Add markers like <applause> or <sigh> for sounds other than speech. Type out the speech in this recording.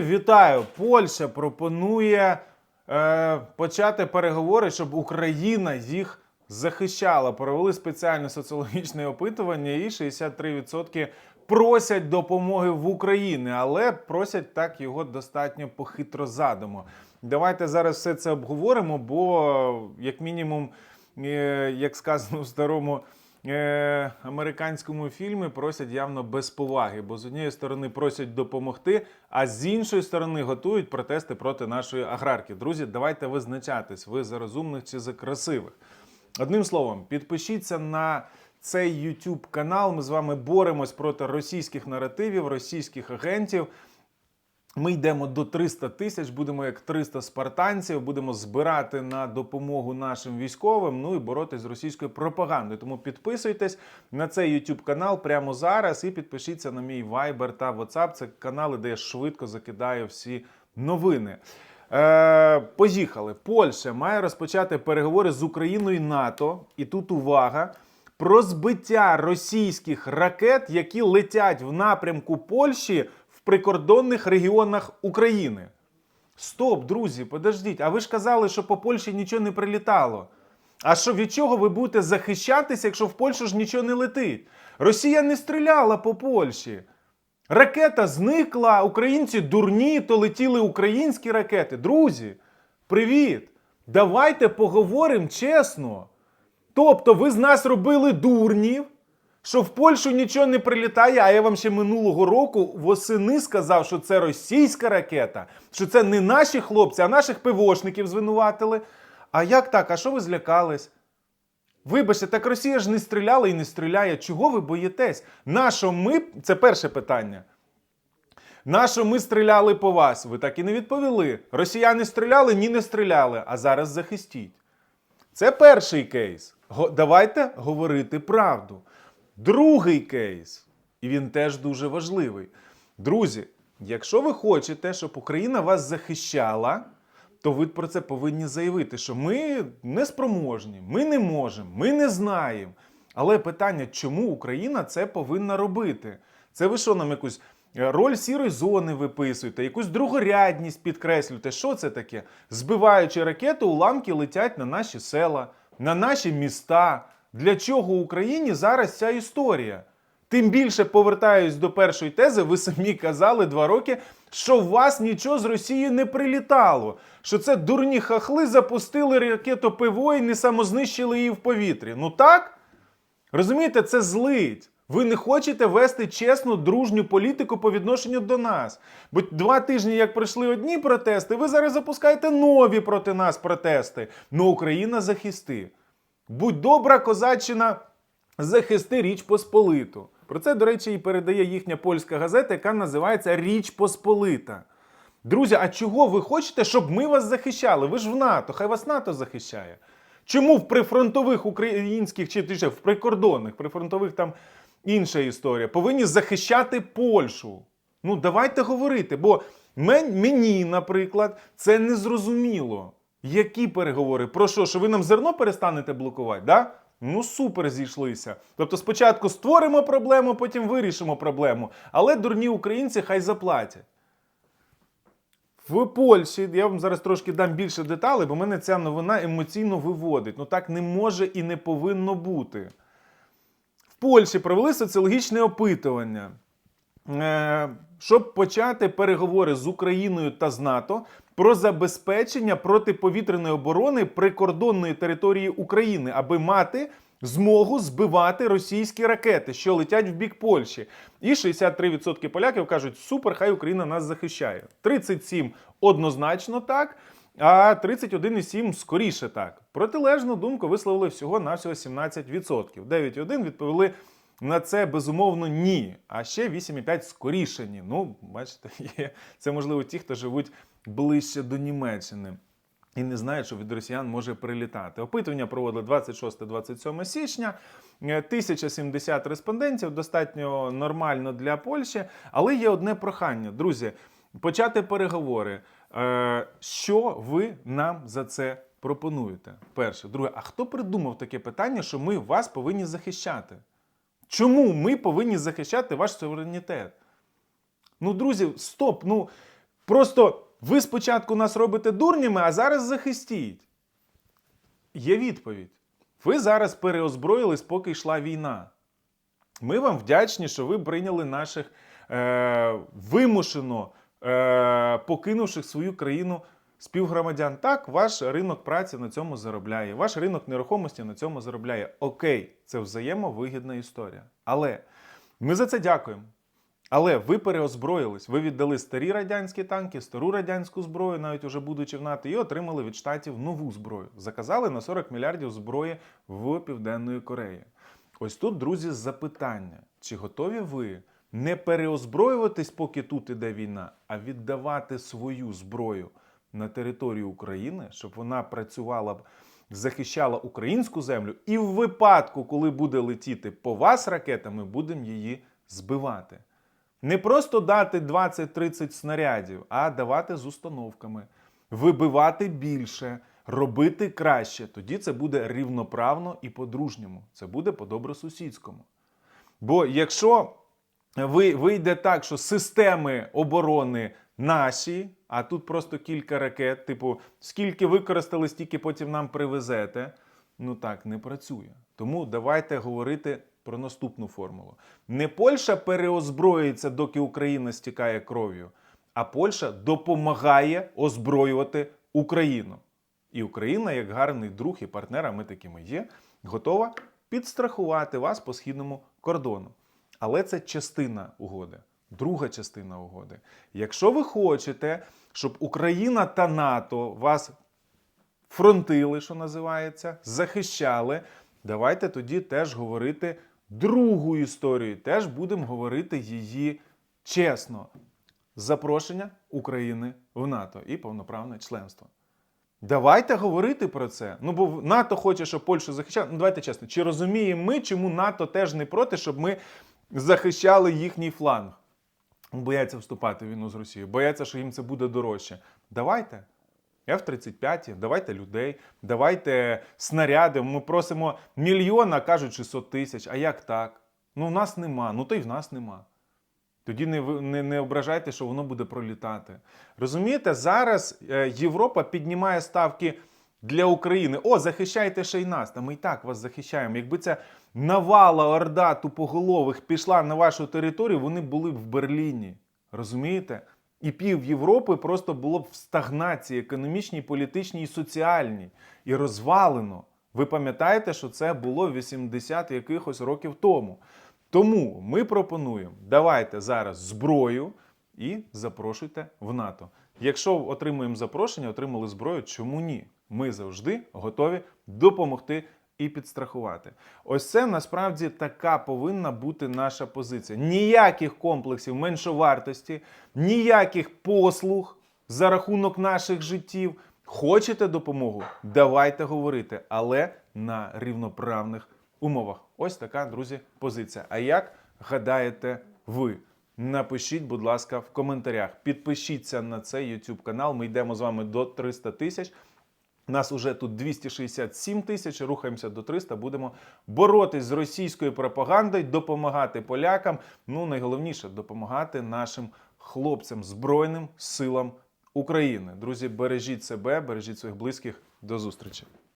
Вітаю! Польща пропонує е, почати переговори, щоб Україна їх захищала. Провели спеціальне соціологічне опитування, і 63% просять допомоги в Україні, але просять так його достатньо похитрозадимо. Давайте зараз все це обговоримо, бо як мінімум, е, як сказано в старому е, американському фільмі просять явно без поваги, бо з однієї сторони просять допомогти, а з іншої сторони готують протести проти нашої аграрки. Друзі, давайте визначатись, ви за розумних чи за красивих. Одним словом, підпишіться на цей YouTube канал. Ми з вами боремось проти російських наративів, російських агентів. Ми йдемо до 300 тисяч, будемо як 300 спартанців, будемо збирати на допомогу нашим військовим, ну і боротись з російською пропагандою. Тому підписуйтесь на цей YouTube канал прямо зараз і підпишіться на мій Viber та WhatsApp. Це канали, де я швидко закидаю всі новини. Е, поїхали. Польща має розпочати переговори з Україною і НАТО. І тут увага про збиття російських ракет, які летять в напрямку Польщі прикордонних регіонах України. Стоп, друзі, подождіть. А ви ж казали, що по Польщі нічого не прилітало. А що від чого ви будете захищатися, якщо в Польщу ж нічого не летить? Росія не стріляла по Польщі. Ракета зникла, українці дурні, то летіли українські ракети. Друзі, привіт! Давайте поговоримо чесно. Тобто, ви з нас робили дурнів, що в Польщу нічого не прилітає, а я вам ще минулого року восени сказав, що це російська ракета, що це не наші хлопці, а наших ПВОшників звинуватили. А як так? А що ви злякались? Вибачте, так Росія ж не стріляла і не стріляє. Чого ви боїтесь? Нащо ми. Це перше питання. Нащо ми стріляли по вас? Ви так і не відповіли. Росіяни стріляли, ні, не стріляли. А зараз захистіть. Це перший кейс. Давайте говорити правду. Другий кейс, і він теж дуже важливий. Друзі, якщо ви хочете, щоб Україна вас захищала, то ви про це повинні заявити, що ми неспроможні, ми не можемо, ми не знаємо. Але питання, чому Україна це повинна робити? Це ви що нам якусь е, роль сірої зони виписуєте, якусь другорядність підкреслюєте? Що це таке? Збиваючи ракету, уламки летять на наші села, на наші міста. Для чого Україні зараз ця історія? Тим більше повертаюсь до першої тези, ви самі казали два роки, що в вас нічого з Росії не прилітало. Що це дурні хахли запустили ракету ПВО і не самознищили її в повітрі. Ну так? Розумієте, це злить. Ви не хочете вести чесну, дружню політику по відношенню до нас. Бо два тижні, як пройшли одні протести, ви зараз запускаєте нові проти нас протести. Ну Україна захисти. Будь добра, козаччина, захисти Річ Посполиту. Про це, до речі, і передає їхня польська газета, яка називається Річ Посполита. Друзі, а чого ви хочете, щоб ми вас захищали? Ви ж в НАТО, хай вас НАТО захищає. Чому в прифронтових українських чи точніше, в прикордонних, прифронтових там інша історія, повинні захищати Польщу? Ну, давайте говорити, бо мені, наприклад, це не зрозуміло. Які переговори? Про що? Що ви нам зерно перестанете блокувати? Да? Ну, супер зійшлися. Тобто спочатку створимо проблему, потім вирішимо проблему. Але дурні українці хай заплатять. В Польщі, я вам зараз трошки дам більше деталей, бо мене ця новина емоційно виводить. Ну так не може і не повинно бути. В Польщі провели соціологічне опитування, щоб почати переговори з Україною та з НАТО про забезпечення протиповітряної оборони прикордонної території України, аби мати змогу збивати російські ракети, що летять в бік Польщі. І 63% поляків кажуть, супер, хай Україна нас захищає. 37 однозначно так. А 31,7 скоріше так. Протилежну думку висловили всього на всього 17%. 9,1 відповіли на це безумовно ні. А ще 8,5 скоріше ні. Ну, бачите, <laughs> є. це можливо ті, хто живуть ближче до Німеччини. І не знають, що від росіян може прилітати. Опитування проводили 26-27 січня. Е, 1070 респондентів достатньо нормально для Польщі. Але є одне прохання, друзі, почати переговори. Е, Що ви нам за це пропонуєте? Перше, друге, а хто придумав таке питання, що ми вас повинні захищати? Чому ми повинні захищати ваш суверенітет? Ну, друзі, стоп. Ну Просто ви спочатку нас робите дурнями, а зараз захистіть. Є відповідь. Ви зараз переозброїлись, поки йшла війна. Ми вам вдячні, що ви прийняли наших е, вимушено е, покинувших свою країну співгромадян. Так, ваш ринок праці на цьому заробляє, ваш ринок нерухомості на цьому заробляє. Окей, це взаємовигідна історія. Але ми за це дякуємо. Але ви переозброїлись, ви віддали старі радянські танки, стару радянську зброю, навіть уже будучи в НАТО, і отримали від штатів нову зброю. Заказали на 40 мільярдів зброї в Південної Кореї. Ось тут, друзі, запитання: чи готові ви не переозброюватись, поки тут іде війна, а віддавати свою зброю на територію України, щоб вона працювала захищала українську землю, і в випадку, коли буде летіти по вас ракета, ми будемо її збивати. Не просто дати 20-30 снарядів, а давати з установками, вибивати більше, робити краще. Тоді це буде рівноправно і по-дружньому. Це буде по-добросусідському. Бо якщо ви вийде так, що системи оборони наші, а тут просто кілька ракет, типу, скільки використали, стільки потім нам привезете. Ну так не працює. Тому давайте говорити про наступну формулу. Не Польща переозброюється, доки Україна стікає кров'ю, а Польща допомагає озброювати Україну. І Україна, як гарний друг і партнер, а ми такими є, готова підстрахувати вас по східному кордону. Але це частина угоди. Друга частина угоди. Якщо ви хочете, щоб Україна та НАТО вас фронтили, що називається, захищали, давайте тоді теж говорити другу історію. Теж будемо говорити її чесно. Запрошення України в НАТО і повноправне членство. Давайте говорити про це. Ну, бо НАТО хоче, щоб Польщу захищала. Ну, давайте чесно, чи розуміємо ми, чому НАТО теж не проти, щоб ми захищали їхній фланг? Бояться вступати в війну з Росією, бояться, що їм це буде дорожче. Давайте. F-35, давайте людей, давайте снаряди. Ми просимо мільйона, кажуть 600 тисяч. А як так? Ну, в нас нема, ну то й в нас нема. Тоді не, не, не ображайте, що воно буде пролітати. Розумієте, зараз е, Європа піднімає ставки для України. О, захищайте ще й нас. Та ми і так вас захищаємо. Якби ця навала орда тупоголових пішла на вашу територію, вони були б в Берліні. Розумієте? І пів Європи просто було б в стагнації економічній, політичній і соціальній. І розвалено. Ви пам'ятаєте, що це було 80 якихось років тому. Тому ми пропонуємо, давайте зараз зброю і запрошуйте в НАТО. Якщо отримуємо запрошення, отримали зброю, чому ні? Ми завжди готові допомогти і підстрахувати. Ось це насправді така повинна бути наша позиція. Ніяких комплексів меншовартості, ніяких послуг за рахунок наших життів. Хочете допомогу? Давайте говорити, але на рівноправних умовах. Ось така, друзі, позиція. А як гадаєте ви? Напишіть, будь ласка, в коментарях. Підпишіться на цей YouTube канал. Ми йдемо з вами до 300 тисяч. Нас уже тут 267 тисяч. Рухаємося до 300. Будемо боротись з російською пропагандою, допомагати полякам. Ну найголовніше допомагати нашим хлопцям, збройним силам України. Друзі, бережіть себе, бережіть своїх близьких. До зустрічі.